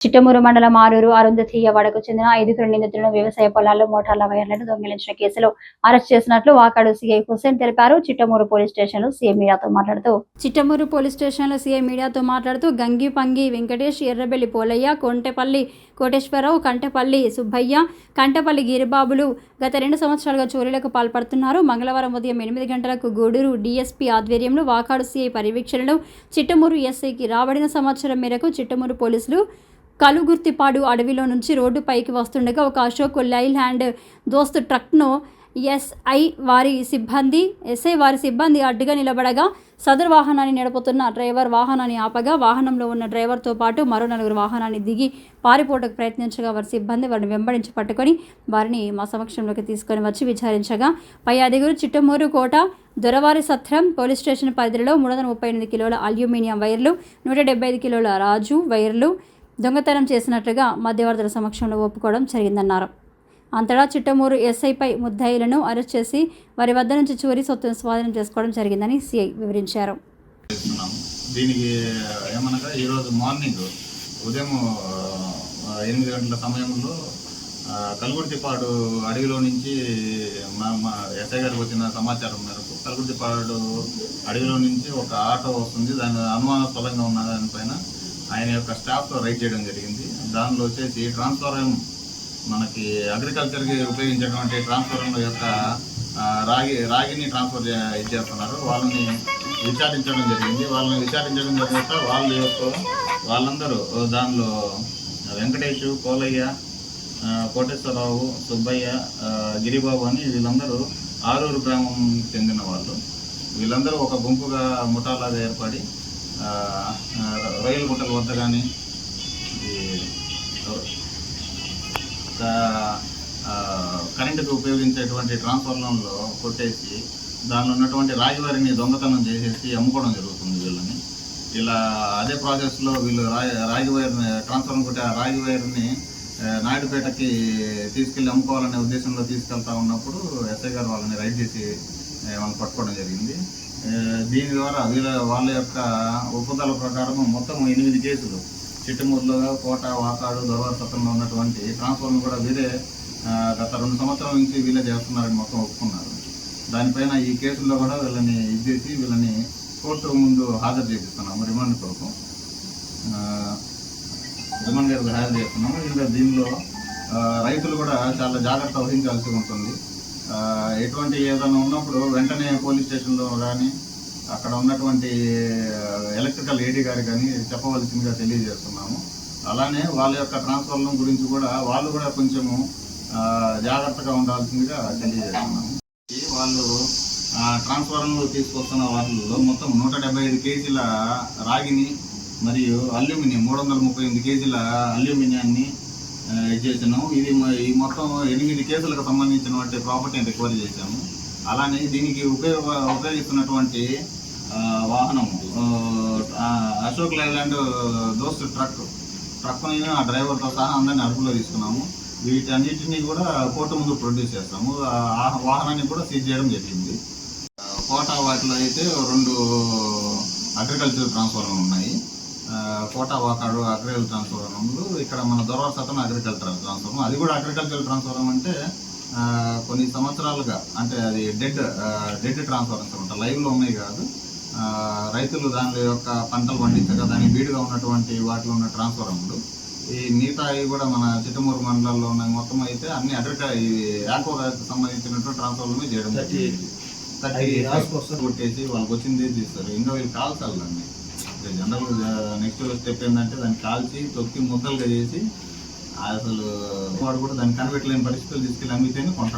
చిట్టమూరు మండలం ఆరూరు అరుంధతీయ వాడకు చెందిన ఐదుగురు నిందితులను వ్యవసాయ పొలాల్లో మోటార్ల వైర్లను దొంగిలించిన కేసులో అరెస్ట్ చేసినట్లు వాకాడు సీఐ హుసేన్ తెలిపారు. చిట్టమూరు పోలీస్ స్టేషన్లో సీఎం మీడియాతో మాట్లాడుతూ చిట్టమూరు పోలీస్ స్టేషన్లో సీఎం మీడియాతో మాట్లాడుతూ గంగి పంగి వెంకటేష్ ఎర్రబెల్లి పోలయ్య కొంటెపల్లి కోటేశ్వరరావు కంటపల్లి సుబ్బయ్య కంటపల్లి గిరిబాబులు గత రెండు సంవత్సరాలుగా చోరీలకు పాల్పడుతున్నారు. మంగళవారం ఉదయం ఎనిమిది గంటలకు గూడూరు డీఎస్పీ ఆధ్వర్యంలో వాకాడు సీఐ పర్యవేక్షణలో చిట్టమూరు ఎస్ఐకి రాబడిన సమాచారం మేరకు చిట్టమూరు పోలీసులు కలుగుర్తిపాడు అడవిలో నుంచి రోడ్డుపైకి వస్తుండగా ఒక అశోక్ లైల్ హ్యాండ్ దోస్త్ ట్రక్ను ఎస్ఐ వారి సిబ్బంది ఎస్ఐ వారి సిబ్బంది అడ్డుగా నిలబడగా సదరు వాహనాన్ని నడుపుతున్న డ్రైవర్ వాహనాన్ని ఆపగా వాహనంలో ఉన్న డ్రైవర్తో పాటు మరో నలుగురు వాహనాన్ని దిగి పారిపోటకు ప్రయత్నించగా వారి సిబ్బంది వారిని వెంబడించి పట్టుకొని వారిని మా సమక్షంలోకి తీసుకొని వచ్చి విచారించగా పై అదిగురు చిట్టమూరు కోట దొరవారి సత్రం పోలీస్ స్టేషన్ పరిధిలో మూడు వందల ముప్పై ఎనిమిది కిలోల అల్యూమినియం వైర్లు నూట డెబ్బై ఐదు కిలోల రాజు వైర్లు దొంగతనం చేసినట్లుగా మధ్యవర్తుల సమక్షంలో ఒప్పుకోవడం జరిగిందన్నారు. అంతటా చిట్టమూరు ఎస్ఐపై ముద్దాయిలను అరెస్ట్ చేసి వారి వద్ద నుంచి చోరీ సొత్తును స్వాధీనం చేసుకోవడం జరిగిందని సిఐ వివరించారు. దీనికి ఏమనగా ఈరోజు మార్నింగ్ ఉదయం ఎనిమిది గంటల సమయంలో కలుగుర్తిపాడు అడవిలో నుంచి మా మా ఎస్ఐ గారికి వచ్చిన సమాచారం మేరకు కలుగుర్తిపాడు అడవిలో నుంచి ఒక ఆటో వస్తుంది. దాని అనుమానాస్పదంగా ఉన్న దానిపైన ఆయన యొక్క స్టాఫ్తో రైడ్ చేయడం జరిగింది. దానిలో వచ్చేసి ట్రాన్స్ఫారం మనకి అగ్రికల్చర్కి ఉపయోగించేటువంటి ట్రాన్స్ఫారం యొక్క రాగి రాగిని ట్రాన్స్ఫర్ ఇచ్చేస్తున్నారు వాళ్ళని విచారించడం జరిగింది. వాళ్ళని విచారించడం తర్వాత వాళ్ళ యొక్క వాళ్ళందరూ దానిలో వెంకటేష్ కోలయ్య కోటేశ్వరరావు సుబ్బయ్య గిరిబాబు అని వీళ్ళందరూ ఆరూరు గ్రామం చెందిన వాళ్ళు. వీళ్ళందరూ ఒక గుంపుగా ముఠాలాగా ఏర్పడి రైలు గుట్టల వద్ద కానీ ఈ కరెంటుకు ఉపయోగించేటువంటి ట్రాన్స్ఫార్మర్లో కొట్టేసి దానిలో ఉన్నటువంటి రాగివారిని దొంగతనం చేసేసి అమ్ముకోవడం జరుగుతుంది వీళ్ళని. ఇలా అదే ప్రాసెస్లో వీళ్ళు రాయి రాగి వైర్ని ట్రాన్స్ఫార్మర్ కొట్టే ఆ రాగి వైర్ని నాయుడుపేటకి తీసుకెళ్ళి అమ్ముకోవాలనే ఉద్దేశంలో తీసుకెళ్తా ఉన్నప్పుడు ఎస్ఐ గారు వాళ్ళని రైడ్ చేసి ఆ, వాళ్ళని పట్టుకోవడం జరిగింది. దీని ద్వారా వీళ్ళ వాళ్ళ యొక్క ఒప్పుదల ప్రకారం మొత్తం ఎనిమిది కేసులు. చిట్టుమూరులో కోట వాకాడు దొరవసత్రంలో ఉన్నటువంటి ట్రాన్స్ఫార్మర్ కూడా వీరే గత రెండు సంవత్సరాల నుంచి వీళ్ళే చేస్తున్నారని మొత్తం ఒప్పుకున్నారు. దానిపైన ఈ కేసుల్లో కూడా వీళ్ళని ఇచ్చేసి వీళ్ళని కోర్టు ముందు హాజరు చేపిస్తున్నాము రిమాండ్ కొరకు. రిమాండ్ గారికి హాజరు చేస్తున్నాము. ఇంకా దీనిలో రైతులు కూడా చాలా జాగ్రత్త వహించాల్సి ఉంటుంది. ఎటువంటి ఏదైనా ఉన్నప్పుడు వెంటనే పోలీస్ స్టేషన్లో కానీ అక్కడ ఉన్నటువంటి ఎలక్ట్రికల్ ఏడీ గారు కానీ చెప్పవలసిందిగా తెలియజేస్తున్నాము. అలానే వాళ్ళ యొక్క ట్రాన్స్ఫార్మర్ గురించి కూడా వాళ్ళు కూడా కొంచెము జాగ్రత్తగా ఉండాల్సిందిగా తెలియజేస్తున్నాము. వాళ్ళు ట్రాన్స్ఫార్మర్లు తీసుకొస్తున్న వాళ్ళలో మొత్తం నూట డెబ్బై ఐదు కేజీల రాగిని మరియు అల్యూమినియం మూడు వందల ముప్పై ఎనిమిది కేజీల అల్యూమినియాన్ని చేసినాము ఇది ఈ మొత్తం ఎనిమిది కేసులకు సంబంధించినటువంటి ప్రాపర్టీని రికవరీ చేశాము. అలానే దీనికి ఉపయోగ ఉపయోగిస్తున్నటువంటి వాహనము అశోక్ లైలాండ్ దోస్త్ ట్రక్ ట్రక్ని ఆ డ్రైవర్తో సహా అందరిని అదుపులో తీసుకున్నాము. వీటన్నిటిని కూడా కోర్టు ముందు ప్రొడ్యూస్ చేస్తాము. ఆ వాహనాన్ని కూడా సీజ్ చేయడం జరిగింది. కోటా కోట వాటిలో అయితే రెండు అగ్రికల్చర్ ట్రాన్స్ఫార్మర్ ఉన్నాయి. కోట వాకాడు అగ్రికల్చర్ ట్రాన్స్ఫార్మర్లు ఇక్కడ మన దొరవర్ సతం అగ్రికల్చర్ ట్రాన్స్ఫార్మర్ అది కూడా అగ్రికల్చర్ ట్రాన్స్ఫార్మర్ అంటే కొన్ని సంవత్సరాలుగా అంటే అది డెడ్ డెడ్ ట్రాన్స్ఫార్మర్స్ అనమాట లైవ్లో ఉన్నాయి కాదు. రైతులు దాని యొక్క పంటలు పండించగా దానికి బీడుగా ఉన్నటువంటి వాటిలో ఉన్న ట్రాన్స్ఫార్మర్లు ఈ మిగతా కూడా మన చిట్టమూరు మండలాల్లో ఉన్న మొత్తం అయితే అన్ని అగ్రిక ఈ ఆక్వాకి సంబంధించినటువంటి ట్రాన్స్ఫార్మర్లు చేయడం జరిగింది. థర్టీ కొట్టేసి వాళ్ళకి వచ్చింది తీస్తారు ఇంకా వీళ్ళు కాల్చాలండి జనరల్ నెక్స్ట్ స్టెప్ ఏంటంటే దాన్ని కాల్చి తొక్కి ముద్దలుగా చేసి అసలు వాడు కూడా దాన్ని కనిపెట్టలేని పరిస్థితులు తీసుకెళ్ళి అమ్మితేనే కొంటాడు.